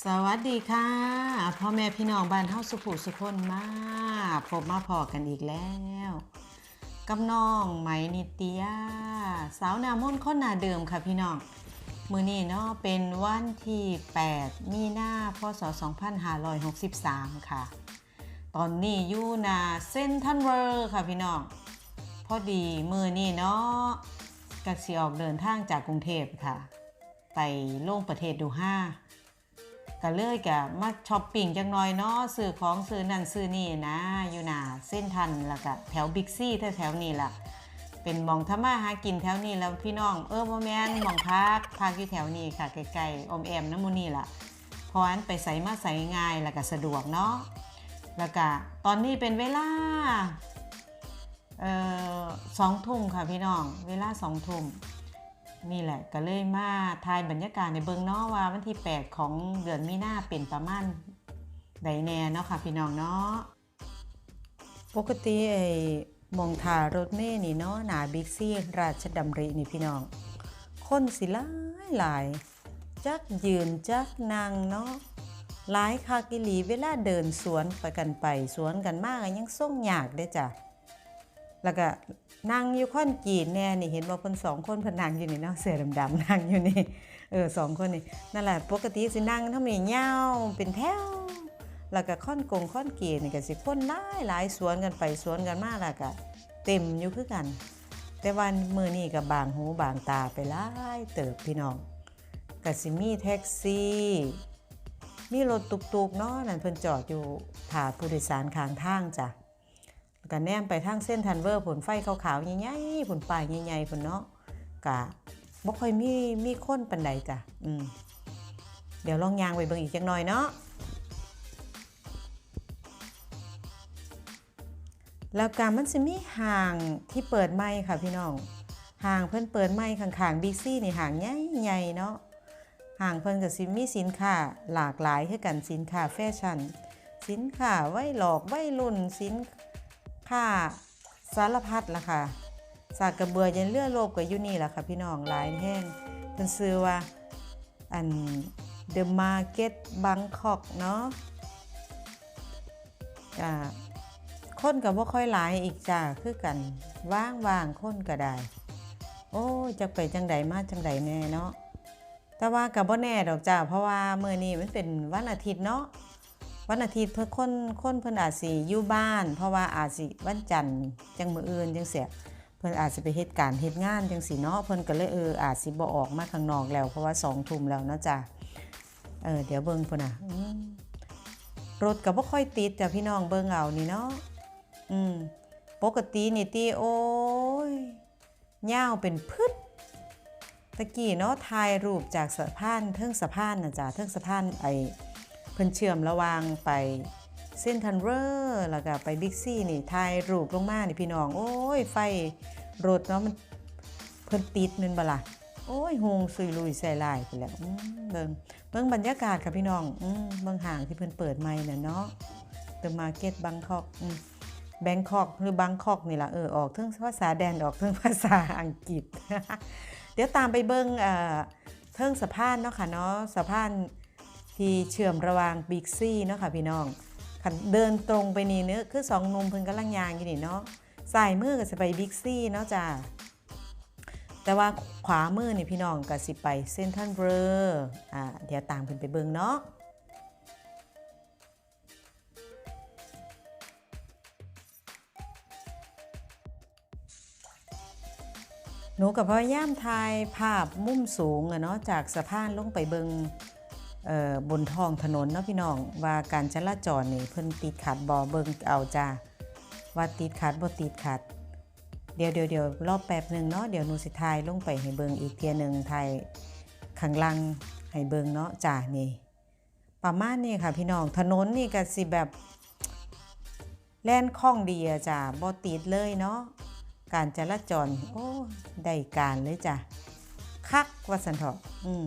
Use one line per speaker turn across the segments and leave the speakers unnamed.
สวัสดีค่ะพ่อแม่พี่น้องบ้านเฮาสุขุสุคนมาพบมาพอกันอีกแล้วกับน้องไหมนิตยาสาวนามนต์คนนาเดิมค่ะพี่น้องมือนี้เนาะเป็นวันที่ 8 มีนาพศ 2563 ค่ะ ตอนนี้อยู่นาเส้นทันเวอร์ค่ะพี่น้องพอดีมือนี้เนาะกัสิออกเดินทางจากกรุงเทพค่ะ ไปโล่งประเทศดูห้า ก็เลยกะมาช้อปปิ้งจังหน่อยเนาะซื้อของซื้อนั่นซื้อนี่นะ อยู่หนาเส้นทันแล้วก็แถวบิ๊กซี่แถวๆนี้ล่ะ เป็นมองทำมาหากินแถวนี้แล้วพี่น้องเออโมแมนมองพักพักอยู่แถวนี้ค่ะไกลๆอมแอมน้ำมูนี่ล่ะเพราะอันไปใส่มาใส่ง่ายแล้วก็สะดวกเนาะแล้วก็ตอนนี้เป็นเวลาเออสองทุ่มค่ะพี่น้อง เวลาสองทุ่ม นี่แหละก็เลยมาทายบรรยากาศในเบิงเนาะว่าวันที่ 8 ของเดือนมีนาเป็นประมาณใดแน่เนาะค่ะพี่น้องเนาะปกติไอ้มองทารถเมล์นี่เนาะหนาบิ๊กซี่ราชดำรินี่พี่น้อง คนสิหลายหลาย จักยืนจักนั่งเนาะหลายคากิลีเวลาเดินสวนไปกันไปสวนกันมากยังส่งยากเด้จ้ะ แล้วก็นั่งอยู่ค่อนกีดแน่นี่เห็นว่าเพิ่นสองคนเพิ่นนั่งอยู่นี่เนาะเสื้อดำๆนั่งอยู่นี่เออสองคนนี่นั่นแหละปกติสินั่งท่านี้ยาวเป็นแถวแล้วก็ค่อนกงค่อนกีดนี่ก็สิคนหลายหลายสวนกันไปสวนกันมาแล้วก็เต็มอยู่คือกัน แต่วันมือนี้ก็บางหูบางตาไปหลายเติบพี่น้องก็สิมีแท็กซี่ มีรถตุกๆเนาะนั่นเพิ่นจอดอยู่ถาผู้โดยสารข้างทางจ้ะ ก็แนมไปทางเส้นทันเวอร์ผลไฟขาวๆใหญ่ๆผลป้ายใหญ่ๆผลเนาะกะบ่ค่อยมีมีคนปันใดจ้ะอืมเดี๋ยวลองยางไปเบิ่งอีกจักหน่อยเนาะแล้วการมันสิมีห่างที่เปิดไม้ค่ะพี่น้องห่างเพิ่นเปิดไม้ข้างๆบีซี่นี่ห่างใหญ่ๆเนาะห่างเพิ่นก็สิมีสินค้าหลากหลายคือกันสินค้าแฟชั่น สินค้าไว้หลอกไว้รุ่นสิน ค่ะสารพัดล่ะค่ะ สากกระเบือยันเลือโลบกับยูนี่ล่ะค่ะพี่น้องหลายแห้งเป็นซื้อว่าอัน The Market Bangkok เนาะจ้าคนกับว่าค่อยหลายอีกจ้าคือกันว่างว่างๆคนก็ได้ โอ้จะไปจังใดมาจังใดแน่เนาะแต่ว่ากับบ่แน่ดอกจ้าเพราะว่าเมื่อนี้มันเป็นวันอาทิตย์เนาะ วันอาทิตย์เพิ่นคนคนเพิ่อนอาจสิอยู่บ้าน เพราะว่าอาจสิวันจันทร์จังมืออื่นจังเสียเพิ่อนอาจสิไปเฮ็ดการเฮ็ดงานจังสิเนาะเพิ่อนก็เลยเอออาจสิบ่ออกมาข้างนอกแล้ว เพราะว่า2ทุ่มแล้วเนาะจ้ะเออเดี๋ยวเบิ่งพุ่นน่ะรถก็บ่ค่อยติดจ้ะพี่น้องเบิ่งเอานี่เนาะอืมปกตินี่ติโอ้ยยาวเป็นพึดตะกี้เนาะถ่ายรูปจากสะพานเทิงสะพานนะจ้ะเทิงสะพานไอ เพิ่นเชื่อมระวางไปเส้นทันเวอร์แล้วก็ไปบิ๊กซี่นี่ถ่ายรูปลงมานี่พี่น้อง โอ้ย ไฟรถเนาะมันเพิ่นติดแมันบ่ล่ะโอ้ยหงซุยลุยใส่ลายไปแล้วเบิ่งเบิ่งบรรยากาศค่ะพี่น้องอืมเบิ่งห่างที่เพิ่นเปิดใหม่น่ะเนาะ The Market Bangkok อืมแบงคอกหรือบางคอกนี่ล่ะเออออกเทั้งภาษาแดนออกเทั้งภาษาอังกฤษ เดี๋ยวตามไปเบิ่งเอ่อเทิงสะพานเนาะค่ะเนาะสะพาน ที่เชื่อมระหว่างบิ๊กซี่เนาะค่ะพี่น้องคันเดินตรงไปนี่เนื้อคือสองนมเพิ่นกำลังยางอยู่นี่เนาะสายมือก็จะไปบิ๊กซี่เนาะจ้าแต่ว่าขวามือนี่พี่น้องก็สิไปเซนทันเบอร์อ่าเดี๋ยวตามเพิ่นไปเบิ่งเนาะหนูกับพยายามถ่ายภาพมุมสูงอะเนาะจากสะพานลงไปเบิงเอ่อ บนท้องถนนเนาะพี่น้องว่าการจราจรนี่เพิ่นติดขัดบ่เบิ่งเอาจ้าว่าติดขัดบ่ติดขัด เดี๋ยวเดี๋ยวเดี๋ยวรอบแป๊บหนึ่งเนาะเดี๋ยวหนูสิทายลงไปให้เบิ่งอีกเทียหนึ่งทายข้างล่างให้เบิ่งเนาะจ้านี่ประมาณนี้ค่ะพี่น้องถนนนี่ก็สิแบบแล่นคล่องดีอะจ้าบ่ติดเลยเนาะการจราจรโอ้ได้การเลยจ้ะคักว่าสันเถาะอืม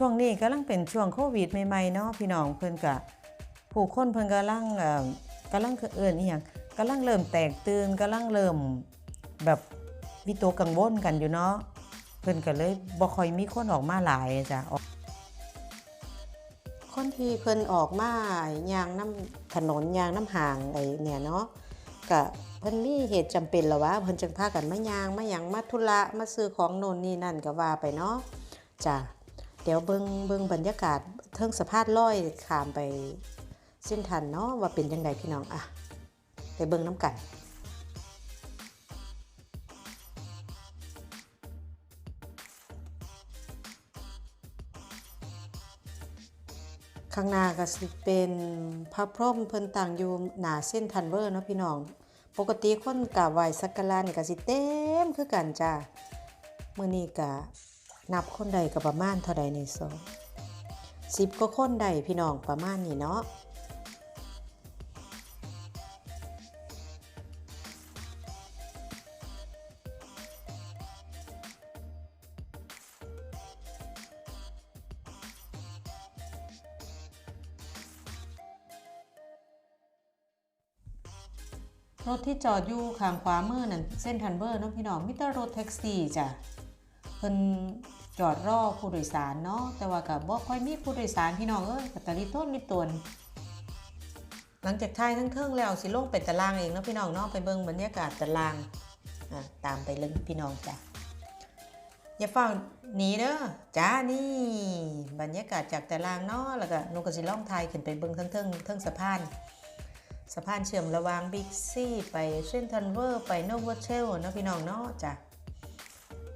ช่วงนี้กำลังเป็นช่วงโควิดใหม่ๆเนาะพี่น้องเพิ่นก็ผู้คนเพิ่นกำลังเอ่อกำลังคือเอิ้นอีหยังกำลังเริ่มแตกตื่นกำลังเริ่มแบบวิตกกังวลกันอยู่เนาะเพิ่นก็เลยบ่ค่อยมีคนออกมาหลายจ้ะออกคนที่เพิ่นออกมาย่างน้ำถนนย่างน้ำห่างไอ้เนี่ยเนาะก็เพิ่นมีเหตุจำเป็นแล้วะเพิ่นจึงพากันมายางมาหยังมาธุระมาซื้อของโน่นนี่นั่นก็ว่าไปเนาะจ้ะ ดี๋ยวเบิ่งเบิ่งบรรยากาศเทิงสะพานลอยขามไปเส้นทันเนาะว่าเป็นยังไงพี่น้องอะไปเบิ่งน้ำกันข้างหน้าก็สิเป็นพระพรหมเพิ่นต่างอยู่หนาเส้นทันเวอร์เนาะพี่น้อง ปกติคนกราบไหว้สักการะนี่ก็สิเต็มคือกันจ้ามือนี้ก็ นับคนใดก็ประมาณเท่าใดในซอง10ก็คนใดพี่น้องประมาณนี้เนาะรถที่จอดอยู่ข้างขวามือนั่นเส้นทันเบอร์เนาะพี่น้องมิตรรถแท็กซี่จ้ะเพิ่น จอดรอผู้โดยสารเนาะแต่ว่าก็บ่ค่อยมีผู้โดยสารพี่น้องเอ้ยก็ตะลิต้นลิตวนหลังจากทายทั้งเทิงแล้วสิลงไปตารางเองเนาะพี่น้องเนาะไปเบิ่งบรรยากาศตารางอะตามไปเลยพี่น้องจ้ะอย่าฟังหนีเด้อจ้านี่บรรยากาศจากตารางเนาะแล้วก็นูก็สิล่องไทยขึ้นไปเบิ่งทั้งเทิงเทิงสะพานสะพานเชื่อมระหว่างบิ๊กซี่ไปเส้นทันเวอร์ไปโนเวอร์เชลนะพี่น้องเนาะจ้ะ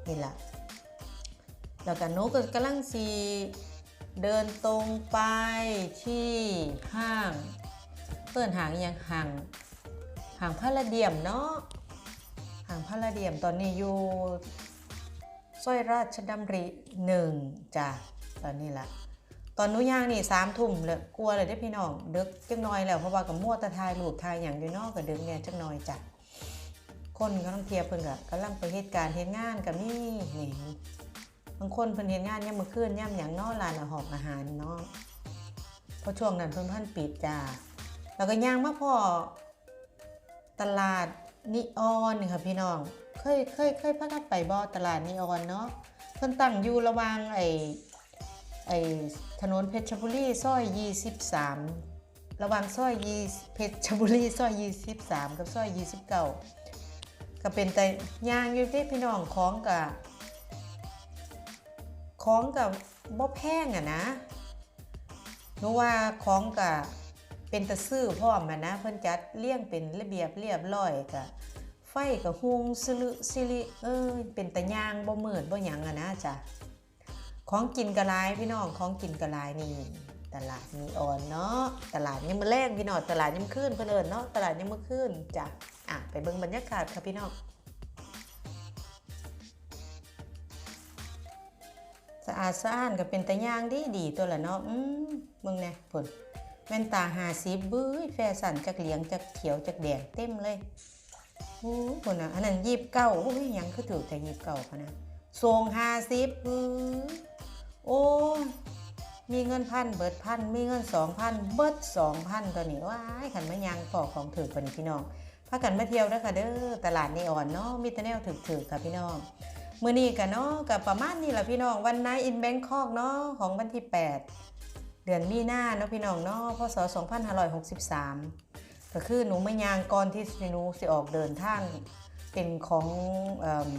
นี่แหละ แล้วก็นูก็กำลังสีเดินตรงไปที่ห้างเปิดห่างยังห่างห่างพาราเดียมเนาะห่างพาราเดียมตอนนี้อยู่ซอยราชดำริหนึ่งจ้ะตอนนี้ละตอนนู้ย่างนี่สามทุ่มเลยกลัวเลยได้พี่น้องเดึกจักหน้อยแล้วเพราะว่ากับมั่วตะทายรูปทายอย่างอยู่นอกกับดึกเนี่ยจักหน้อยจ้ะคนก็ต้องเทียบเพิ่นก็กำลังไปเหตุการณ์เหตุงานกับนี่นี่างคนเพิ่นเฮ็ดงานย่ำมื้อคืนย่ำหยังนอร้านหารอาหารเนาะเพราะช่วงนั้นเพิ่นพันปิดจ้าแล้วก็ย่างมาพอตลาดนิออนนี่ค่ะพี่น้อง เคยเคยเคยพากันไปบ่ตลาดนิออนเนาะเพิ่นตั้งอยู่ระหว่างไอ้ไอ้ถนนเพชรบุรีซอย 23 ระหว่างซอย20เพชรบุรีซอย 23 กับซอย 29 ก็เป็นแต่ย่างอยู่ที่พี่น้องของกับ ของกับบ่แพงอะนะหนูว่าของกับเป็นตะซื้อพร้อมอะนะเพิ่นจัดเลี้ยงเป็นระเบียบเรียบร้อยกะไฟกับฮุงซิลิซิลิเอ้ยเป็นตะย่างบ่เมืดบ่หยังอะนะจ้ะของกินกระไรพี่น้องของกินกระไรนี่ตลาดมีอ่อนเนาะตลาดยังมาแรงพี่น้องตลาดยังขึ้นเพื่นเอินเนาะตลาดยังมาขึ้นจ้ะอะไปเบิ่งบรรยากาศค่ะพี่น้อง สะอาดสะอ้านก็เป็นตะย่างดีดีตัวละเนาะอืมเบิ่งแน่ผลแว่นตาหาสีบื้อแฟชั่นจากเหลียงจากเขียวจากแดงเต็มเลยโอ้ผลอะอันนั้นยีบเก้าโอ้ยยังคือถือแต่ยีบเก้าพะนะทรงหาสิบบื้อโอ้มีเงินพันเบิดพันมีเงินสองพันเบิดสองพันตัวนี้ว้ายขันมะยังปอกของถือปนพี่น้องพากันมาเที่ยวเด้ค่ะเด้อตลาดนีอ่อนเนาะมีแต่แนวถือๆค่ะพี่น้อง มื้อนี้กันเนาะกับประมาณนี้แหละพี่น้องวันไนอินแบงคอกเนาะของวันที่ 8 เดือนมีนาเนาะพี่น้องเนาะพศ2563 ก็คือหนูไม่ยางก่อนที่หนูสิออกเดินทางเป็นของเอิ่ม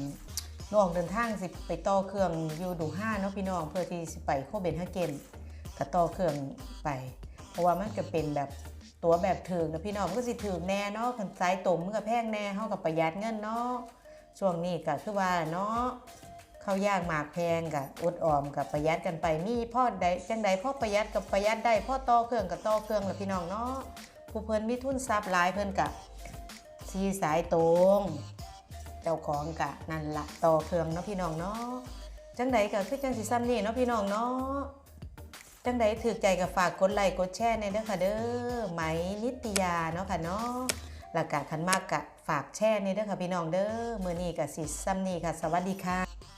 หนูออกเดินทางสิไปต่อเครื่องอยู่ดูห้าเนาะพี่น้องเพื่อที่สิไปโคเบนฮาเกนก็ต่อเครื่องไป เพราะว่ามันก็เป็นแบบตัวแบบถึงนะพี่น้องก็สิถึงแน่เนาะคันสายตมมันก็แพงแน่เฮากับประหยัดเงินเนาะ ช่วงนี้ก็คือว่าเนาะข้าวยากหมากแพงกับอดออมกับประหยัดกันไปมีพ่อใดจังใดพ่อประหยัดกับประหยัดได้พ่อต่อเครื่องกับต่อเครื่องและพี่น้องเนาะผู้เพิ่นมีทุนทรัพย์หลายเพิ่นกับสีสายตรง เจ้าของกะนั่นละต่อเครื่องเนาะพี่น้องเนาะจังใดก็คือจังสิซ้ำนี่เนาะพี่น้องเนาะจังใดถือใจกับฝากกดไลค์กดแชร์ในเด้อค่ะเด้อไหมนิตยาเนาะค่ะเนาะแล้วก็คันมากกะ ฝากแชร์ในเด้อค่ะพี่น้องเด้อมือนี้ก็สิซัมนี่ค่ะ สวัสดีค่ะ